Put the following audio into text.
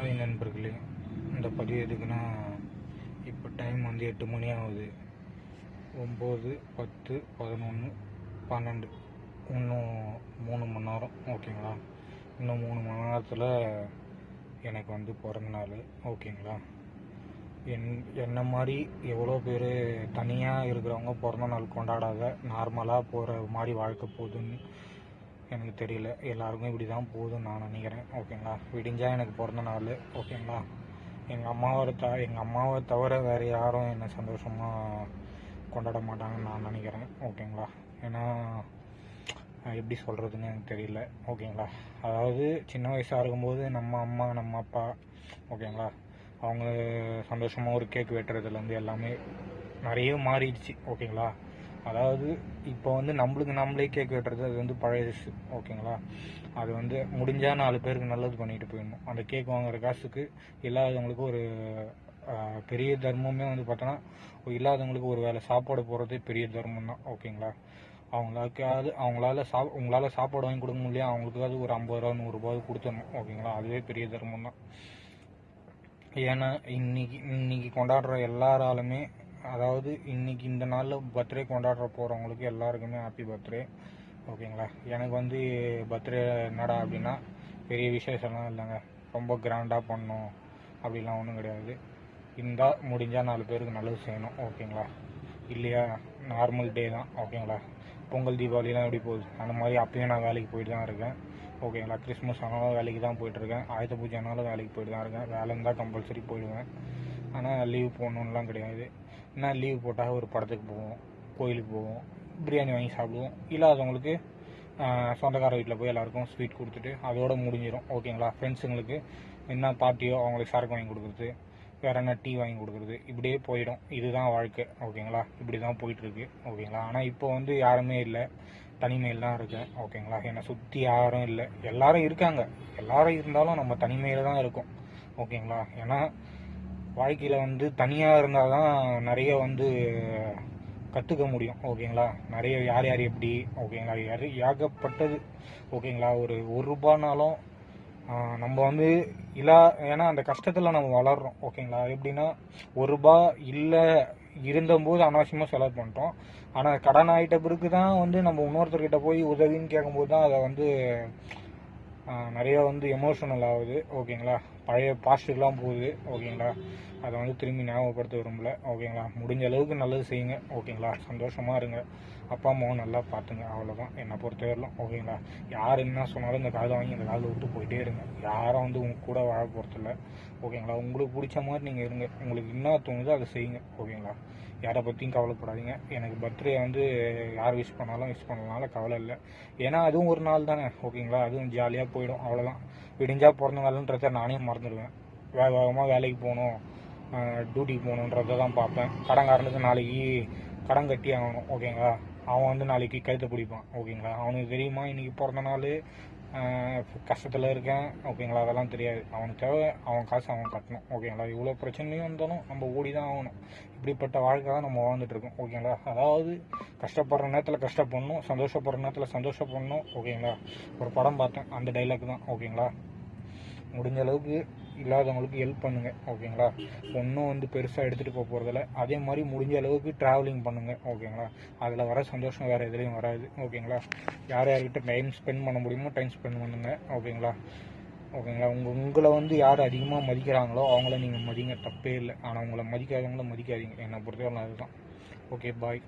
Hi நண்பர்களே இந்த பதிவு எதுக்குன்னா இப்போ டைம் வந்து எட்டு மணி ஆகுது. ஒம்பது பத்து பதினொன்று பன்னெண்டு. இன்னும் மூணு மணி நேரம் ஓகேங்களா? இன்னும் மூணு மணி நேரத்தில் எனக்கு வந்து பிறந்த நாள் ஓகேங்களா? என் என்ன மாதிரி எவ்வளோ பேர் தனியாக இருக்கிறவங்க பிறந்த நாள் கொண்டாடாத நார்மலாக போகிற மாதிரி வாழ்க்கை போகுதுன்னு எனக்கு தெரியல. எல்லாருக்கும் இப்படி தான் போதும் நான் நினைக்கிறேன். ஓகேங்களா? விடிஞ்சால் எனக்கு பிறந்த நாள். ஓகேங்களா? எங்கள் அம்மாவை த எங்கள் அம்மாவை தவிர வேறு யாரும் என்னை சந்தோஷமாக கொண்டாட மாட்டாங்கன்னு நான் நினைக்கிறேன். ஓகேங்களா? ஏன்னா எப்படி சொல்கிறதுன்னு எனக்கு தெரியல. ஓகேங்களா? அதாவது சின்ன வயசாக இருக்கும்போது நம்ம அம்மா நம்ம அப்பா ஓகேங்களா? அவங்க சந்தோஷமாக ஒரு கேக் வெட்டுறதுலேருந்து எல்லாமே நிறைய மாறிடுச்சு. ஓகேங்களா? அதாவது இப்போ வந்து நம்மளுக்கு நம்மளே கேக் வெட்டுறது அது வந்து பழையசு ஓகேங்களா அது வந்து முடிஞ்சால் நாலு பேருக்கு நல்லது பண்ணிட்டு போயிடணும். அந்த கேக் வாங்குற காசுக்கு இல்லாதவங்களுக்கு ஒரு பெரிய தர்மமே வந்து பார்த்தோன்னா இல்லாதவங்களுக்கு ஒரு வேளை சாப்பாடு போடுறதே பெரிய தர்மம் தான் ஓகேங்களா அவங்களுக்காவது அவங்களால சா உங்களால் சாப்பாடு வாங்கி கொடுக்க முடியல அவங்களுக்காவது ஒரு ஐம்பது ரூபா நூறுரூபாவது கொடுத்துடணும் ஓகேங்களா அதுவே பெரிய தர்மம் தான். ஏன்னா இன்னைக்கு இன்னைக்கு கொண்டாடுற எல்லாராலுமே அதாவது இன்னைக்கு இந்த நாளில் பர்த்டே கொண்டாடுற போகிறவங்களுக்கு எல்லாருக்குமே ஹாப்பி பர்த்டே ஓகேங்களா எனக்கு வந்து பர்த்டே என்னடா அப்படின்னா பெரிய விசேஷம்லாம் இல்லைங்க. ரொம்ப கிராண்டாக பண்ணும் அப்படிலாம் ஒன்றும் கிடையாது. இருந்தால் முடிஞ்சால் நாலு பேருக்கு நல்லது செய்யணும். ஓகேங்களா இல்லையா? நார்மல் டே தான். ஓகேங்களா பொங்கல் தீபாவளிலாம் எப்படி போகுது? அந்த மாதிரி அப்பயும் நான் வேலைக்கு போயிட்டு தான் இருக்கேன். ஓகேங்களா கிறிஸ்மஸ் ஆனாலும் வேலைக்கு தான் போயிட்டுருக்கேன் ஆயுத பூஜை ஆனாலும் வேலைக்கு போயிட்டு தான் இருக்கேன். வேலை இருந்தால் கம்பல்சரி போயிடுவேன். ஆனால் லீவ் போகணுன்னுலாம் கிடையாது. என்ன லீவ் போட்டால் ஒரு படத்துக்கு போவோம் கோயிலுக்கு போவோம் பிரியாணி வாங்கி சாப்பிடுவோம். இல்லாதவங்களுக்கு சொந்தக்கார வீட்டில் போய் எல்லாருக்கும் ஸ்வீட் கொடுத்துட்டு அதோட முடிஞ்சிடும் ஓகேங்களா ஃப்ரெண்ட்ஸுங்களுக்கு என்ன பார்ட்டியோ அவங்களுக்கு சரக்கு வாங்கி கொடுக்குறது வேற என்ன டீ வாங்கி கொடுக்குறது இப்படியே போயிடும். இதுதான் வாழ்க்கை. ஓகேங்களா இப்படி தான் போயிட்டுருக்கு. ஓகேங்களா ஆனால் இப்போ வந்து யாருமே இல்லை. தனிமையில் தான் இருக்கேன் ஓகேங்களா என்னை சுற்றி யாரும் இல்லை. எல்லாரும் இருக்காங்க. எல்லாரும் இருந்தாலும் நம்ம தனிமையில் தான் இருக்கோம். ஓகேங்களா ஏன்னா வாழ்க்கையில் வந்து தனியாக இருந்தால் தான் நிறைய வந்து கற்றுக்க முடியும் ஓகேங்களா? நிறைய யார் யார் எப்படி ஓகேங்களா? யார் ஏகப்பட்டது ஓகேங்களா? ஒரு ஒரு ரூபானாலும் நம்ம வந்து இல்லா ஏன்னா அந்த கஷ்டத்தில் நம்ம வளர்றோம் ஓகேங்களா? எப்படின்னா ஒரு ரூபா இல்லை இருந்தபோது அனாவசியமாக செலவு பண்ணிட்டோம். ஆனால் கடன் ஆகிட்ட பிறகு தான் வந்து நம்ம இன்னொருத்தர்கிட்ட போய் உதவின்னு கேட்கும்போது தான் அதை வந்து நிறையா நிறைய வந்து எமோஷனல் ஆகுது ஓகேங்களா? பழைய பாஸ்ட்டுக்கெலாம் போகுது ஓகேங்களா அதை வந்து திரும்பி ஞாபகப்படுத்த விரும்பல ஓகேங்களா முடிஞ்ச அளவுக்கு நல்லது செய்யுங்க ஓகேங்களா சந்தோஷமாக இருங்க. அப்பா அம்மாவும் நல்லா பார்த்துங்க அவ்வளோதான் என்னை பொறுத்தவரையிலும் ஓகேங்களா யார் என்ன சொன்னாலும் இந்த காதில் வாங்கி இந்த காலை விட்டு போயிட்டே இருங்க. யாரும் வந்து உங்க கூட வாழ போகிறதில்ல ஓகேங்களா உங்களுக்கு பிடிச்ச மாதிரி நீங்கள் இருங்க. உங்களுக்கு என்ன தோணுதோ அதை செய்யுங்க ஓகேங்களா யாரை பற்றியும் கவலைப்படாதீங்க. எனக்கு பர்த்டே வந்து யார் விஷ் பண்ணாலும் விஷ் பண்ணனால கவலை இல்லை. ஏன்னா அதுவும் ஒரு நாள் தானே ஓகேங்களா அதுவும் ஜாலியாக போயிடும் அவ்வளோதான் விடிஞ்சா பிறந்த நாளுன்றத நானே மறந்து மறந்துடுவேன் வேக வேகமாக வேலைக்கு போகணும். டியூட்டிக்கு போகணுன்றதை தான் பார்ப்பேன். கடன்காரனுக்கு நாளைக்கு கடன் கட்டி ஆகணும் ஓகேங்களா அவன் வந்து நாளைக்கு கழுத்தை பிடிப்பான் ஓகேங்களா அவனுக்கு தெரியுமா இன்னைக்கு பிறந்த நாள்? கஷ்டத்தில் இருக்கேன் ஓகேங்களா அதெல்லாம் தெரியாது. அவனுக்கு தேவை அவன் காசு அவன் கட்டணும் ஓகேங்களா இவ்வளோ பிரச்சனையும் இருந்தாலும் நம்ம ஓடி தான் ஆகணும். இப்படிப்பட்ட வாழ்க்கை தான் நம்ம வாழ்ந்துட்டுருக்கோம் ஓகேங்களா அதாவது கஷ்டப்படுற நேரத்தில் கஷ்டப்படணும் சந்தோஷப்படுற நேரத்தில் சந்தோஷப்படணும் ஓகேங்களா ஒரு படம் பார்த்தேன் அந்த டைலாக் தான் ஓகேங்களா முடிஞ்ச அளவுக்கு இல்லாதவங்களுக்கு ஹெல்ப் பண்ணுங்க ஓகேங்களா ஒன்றும் வந்து பெருசாக எடுத்துகிட்டு போக போகிறதில்ல அதே மாதிரி முடிஞ்ச அளவுக்கு ட்ராவலிங் பண்ணுங்க ஓகேங்களா அதில் வர சந்தோஷம் வேறு எதுலேயும் வராது ஓகேங்களா யார் யார்கிட்ட டைம் ஸ்பெண்ட் பண்ண முடியுமோ டைம் ஸ்பெண்ட் பண்ணுங்க ஓகேங்களா ஓகேங்களா உங்கள் உங்களை வந்து யார் அதிகமாக மதிக்கிறாங்களோ அவங்கள நீங்கள் மதிங்க தப்பே இல்லை. ஆனால் உங்களை மதிக்காதவங்கள மதிக்காதீங்க. என்னை பொறுத்தவரை அதுதான். Okay bye